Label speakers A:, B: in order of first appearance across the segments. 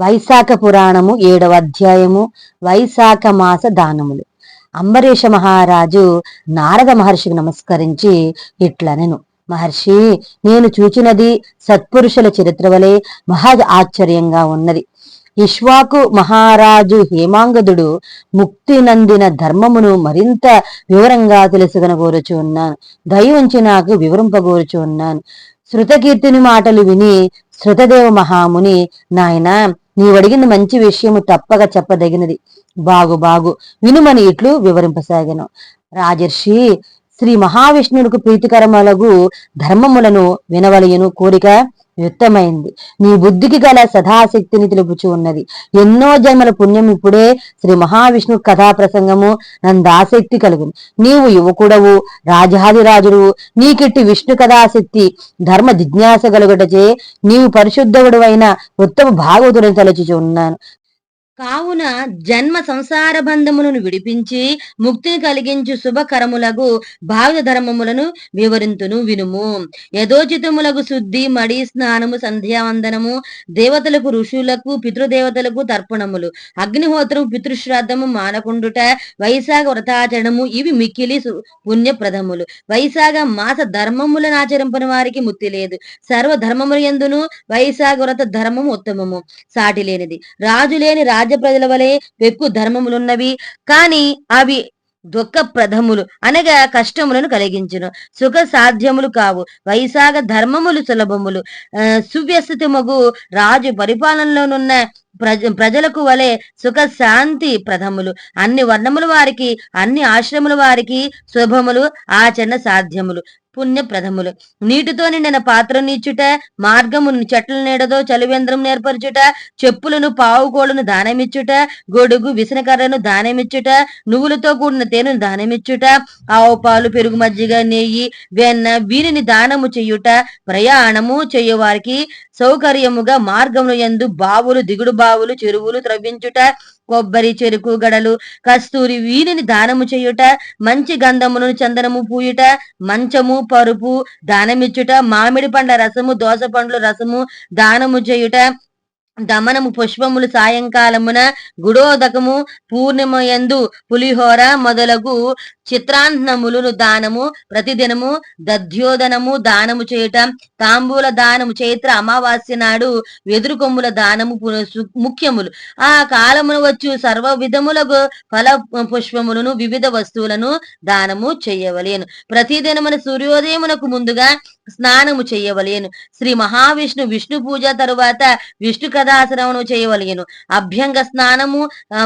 A: వైశాఖ పురాణము ఏడవ అధ్యాయము వైశాఖ మాస దానములు. అంబరీష మహారాజు నారద మహర్షికి నమస్కరించి ఇట్లనెను మహర్షి నేను చూచినది సత్పురుషుల చరిత్ర వలె మహా ఆశ్చర్యంగా ఉన్నది. ఇష్వాకు మహారాజు హేమాంగదుడు ముక్తి నందిన ధర్మమును మరింత వివరంగా తెలుసుకొనగోరుచు ఉన్నాను. దయవుంచి నాకు వివరింపగోరుచు ఉన్నాను. శృతకీర్తిని మాటలు విని శృతదేవ మహాముని నాయన నీవడిగిన మంచి విషయము తప్పక చెప్పదగినది. బాగు బాగు. వినుమని ఇట్లు వివరింపసాగాను. రాజర్షి శ్రీ మహావిష్ణువుకు ప్రీతికరమలగు ధర్మములను వినవలయను కోరిక యుక్తమైంది. నీ బుద్ధికి గల సదాశక్తిని తెలుపుచు ఉన్నది. ఎన్నో జన్మల పుణ్యం ఇప్పుడే శ్రీ మహావిష్ణు కథా ప్రసంగము నందాసక్తి కలుగును. నీవు యువకుడవు రాజాదిరాజుడు నీకిట్టి విష్ణు కథాశక్తి ధర్మ జిజ్ఞాస కలుగుటచే నీవు పరిశుద్ధవుడు అయిన ఉత్తమ భాగవతుడిని తలచుచు ఉన్నాను. కావున జన్మ సంసార బంధములను విడిపించి ముక్తిని కలిగించు శుభకరములకు భావిత ధర్మములను వివరింతును వినుము. యథోచితములకు శుద్ధి మడి స్నానము సంధ్యావందనము దేవతలకు ఋషులకు పితృదేవతలకు తర్పణములు. అగ్నిహోత్రము పితృశ్రాద్ధము మానకుండుట వైశాఖ వ్రతాచరణము ఇవి మిక్కిలి పుణ్యప్రదములు. వైశాఖ మాస ధర్మములను ఆచరింపని వారికి ముక్తి లేదు. సర్వ ధర్మములు ఎందును? వైశాఖ వ్రత ధర్మము ఉత్తమము. సాటి లేనిది. రాజు లేని రాజ ప్రజల వలె వెక్కు ధర్మములున్నవి. కాని అవి దుఃఖ ప్రథములు అనగా కష్టములను కలిగించును. సుఖ సాధ్యములు కావు వైశాఖ ధర్మములు సులభములు. సువ్యస్థితమగు రాజు పరిపాలనలోనున్న ప్రజ ప్రజలకు వలె సుఖ శాంతి ప్రథములు అన్ని వర్ణముల వారికి అన్ని ఆశ్రముల వారికి శుభములు ఆచరణ సాధ్యములు. పుణ్యప్రదములు. నీటితో నిండిన పాత్ర నీచుట మార్గమును చెట్ల నీడదో చలివేంద్రం నేర్పరచుట చెప్పులను పావుకోళ్ళను దానమిచ్చుట గొడుగు విసనకర్రను దానమిచ్చుట నువ్వులతో కూడిన తేనెను దానమిచ్చుట ఆవు పాలు పెరుగు మజ్జిగ నెయ్యి వెన్న వీరిని దానము చెయ్యుట ప్రయాణము చేయవారికి సౌకర్యముగా మార్గములు ఎందు బావులు దిగుడు బావులు చెరువులు త్రవ్వించుట కొబ్బరి చెరుకు గడలు కస్తూరి వీనిని దానము చేయుట మంచి గంధమును చందనము పూయుట మంచము పరుపు దానమిచ్చుట మామిడి పండ్ల రసము దోస పండ్ల రసము దానము చేయుట దమనము పుష్పములు సాయంకాలమున గుడోదకము పూర్ణిమ ఎందు పులిహోర మొదలగు చిత్రాన్నములను దానము ప్రతిదినము దధ్యోదనము దానము చేయటం తాంబూల దానము చైత్ర అమావాస్య నాడు వెదురు కొమ్ముల దానము ముఖ్యములు. ఆ కాలమున వచ్చు సర్వ విధములకు ఫల పుష్పములను వివిధ వస్తువులను దానము చెయ్యవలేను ప్రతిదినమున సూర్యోదయమునకు ముందుగా స్నానము చేయవలేను. శ్రీ మహావిష్ణు విష్ణు పూజ తరువాత విష్ణు కథాశ్రవణము చేయవలేను. అభ్యంగ స్నానము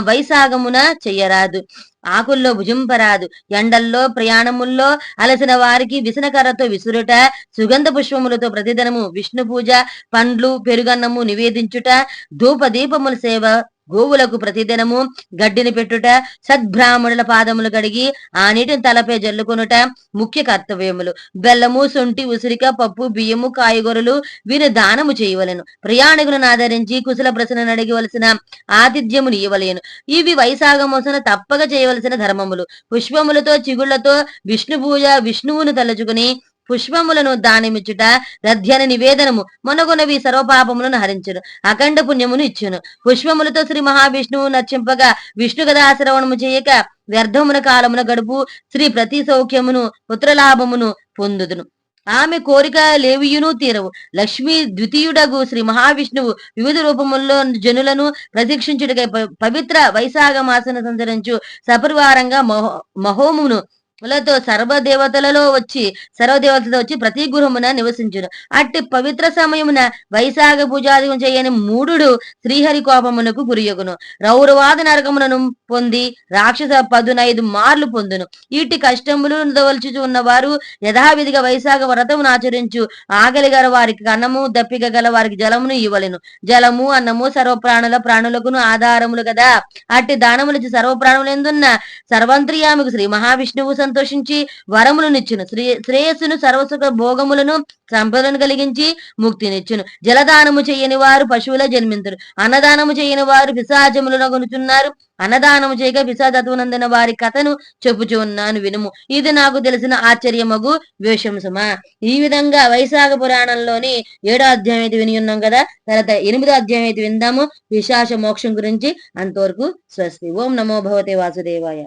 A: వైశాగమున చెయ్యరాదు ఆకుల్లో భుజింపరాదు. ఎండల్లో ప్రయాణముల్లో అలసిన వారికి విసనకర్రతో విసురుట సుగంధ పుష్పములతో ప్రతిదినము విష్ణు పూజ పండ్లు పెరుగన్నము నివేదించుట ధూప దీపముల సేవ గోవులకు ప్రతిదినము గడ్డిని పెట్టుట సద్బ్రాహ్మణుల పాదములు కడిగి ఆ నీటిని తలపై జల్లుకొనుట ముఖ్య కర్తవ్యములు. బెల్లము సొంటి ఉసిరిక పప్పు బియ్యము కాయగూరలు వీరి దానము చేయవలను. ప్రయాణికులను ఆదరించి కుశల ప్రశ్న అడిగవలసిన ఆతిథ్యమును ఇవ్వలేను ఇవి వైశాఖమోసన తప్పక చేయవలసిన ధర్మములు. పుష్పములతో చిగుళ్ళతో విష్ణు పూజ విష్ణువును తలుచుకుని పుష్పములను దానమిచ్చుట రథ్యన నివేదనము మొనగునవి సర్వపాపములను హరించును అఖండ పుణ్యమును ఇచ్చును. పుష్పములతో శ్రీ మహావిష్ణువు నర్చింపగా విష్ణు ఆశ్రవణము చేయక వ్యర్థమున కాలమున గడుపు శ్రీ ప్రతి సౌఖ్యమును పుత్రలాభమును పొందుదును. ఆమె కోరిక లేవియును తీరవు. లక్ష్మీ ద్వితీయుడగు శ్రీ మహావిష్ణువు వివిధ రూపముల్లో జనులను ప్రశిక్షించుటకై పవిత్ర వైశాఖ మాసను సంచరించు సపరివారంగా మహోమును లతో సర్వదేవతలలో వచ్చి సర్వదేవతలతో వచ్చి ప్రతి గృహమున నివసించును. అట్టి పవిత్ర సమయమున వైశాఖ పూజాదికం చేయని మూడు శ్రీహరి కోపమునకు గురియగును రౌరవాద నరకమునను పొంది రాక్షస పదునైదు మార్లు పొందును. ఇట్టి కష్టములు ఉన్న వారు యథావిధిగా వైశాఖ వ్రతమును ఆచరించు. ఆగలి గల వారికి అన్నము దప్పిక గల వారికి జలమును ఇవ్వలేను. జలము అన్నము సర్వ ప్రాణుల ప్రాణులకును ఆధారములు కదా అట్టి దానములు సర్వ ఎందున్న సర్వంత్రియామికు శ్రీ మహావిష్ణువు సంతోషించి వరములు నిచ్చును. శ్రేయస్సును సర్వసుఖ భోగములను సంపదను కలిగించి ముక్తినిచ్చును. జలదానము చేయని వారు పశువుల జన్మింతురు. అన్నదానము చేయని వారు పిశాచములను కొనుచున్నారు అన్నదానము చేయక విషాదత్వనందన వారి కథను చెప్పుచు ఉన్నాను వినుము. ఇది నాకు తెలిసిన ఆశ్చర్యమగు వేషంసమా ఈ విధంగా వైశాఖ పురాణంలోని ఏడో అధ్యాయం అయితే విని ఉన్నాం కదా? తర్వాత ఎనిమిదో అధ్యాయం అయితే విందాము. విశాఖ మోక్షం గురించి అంతవరకు స్వస్తి. ఓం నమో భవతే వాసుదేవాయ.